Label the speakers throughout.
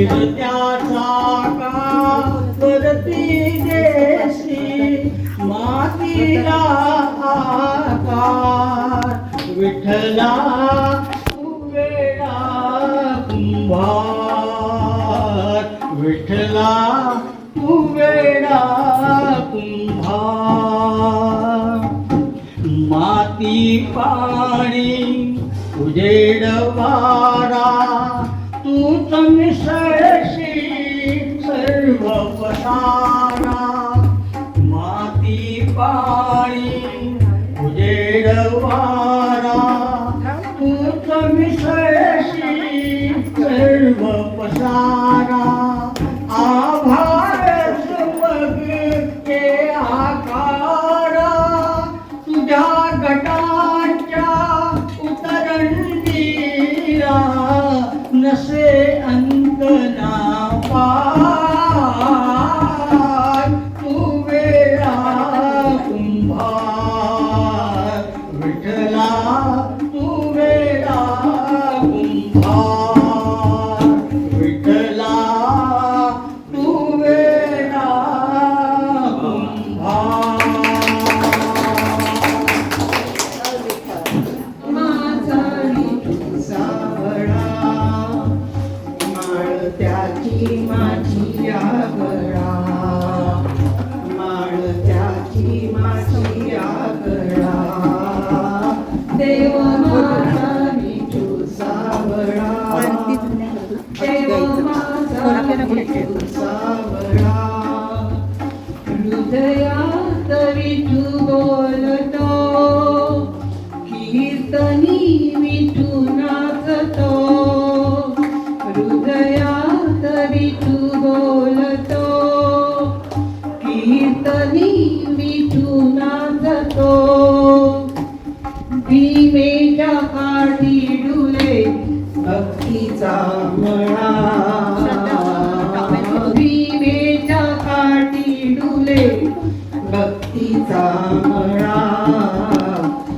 Speaker 1: फिरत्याचा का परती देशी मातीला आकार. विठला कुवेडा वेडा कुंभार. विठला कुवेडा वेडा कुंभार. माती पाणी उजेड वारा. तूच मिसळशी सर्व पसारा माती पाणी उजेड वारा तूच मिसळशी सर्व पसारा
Speaker 2: நசே அந்த நாபா He might. कीर्तनी विठू नाचतो. भीमेच्या काठी डुले भक्तीचा मळा भीमेच्या काठी डुले भक्तीचा मळा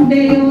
Speaker 2: देव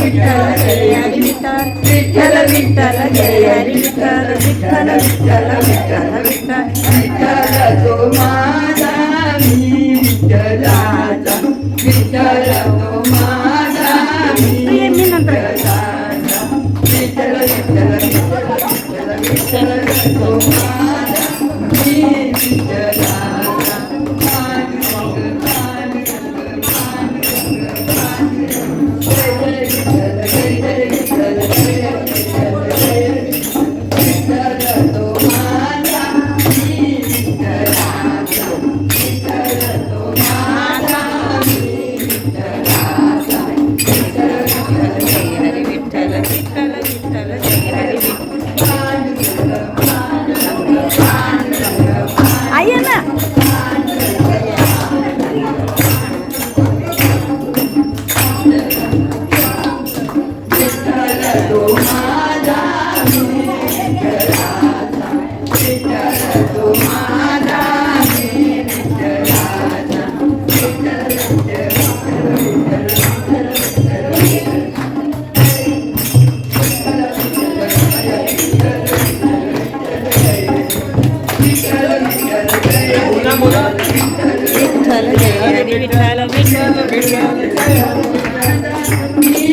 Speaker 2: విఠల జయ విఠల విఠల విఠల జయ విఠల విఠల
Speaker 3: విఠల విఠల విఠల విఠల విఠల విఠల విఠల
Speaker 2: Amén.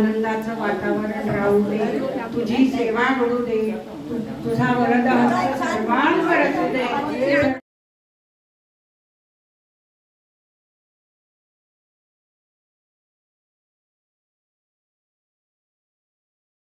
Speaker 2: आनंदाचं वातावरण राहू दे. तुझी सेवा करू दे. तुझा वरद सर्वांवर असू दे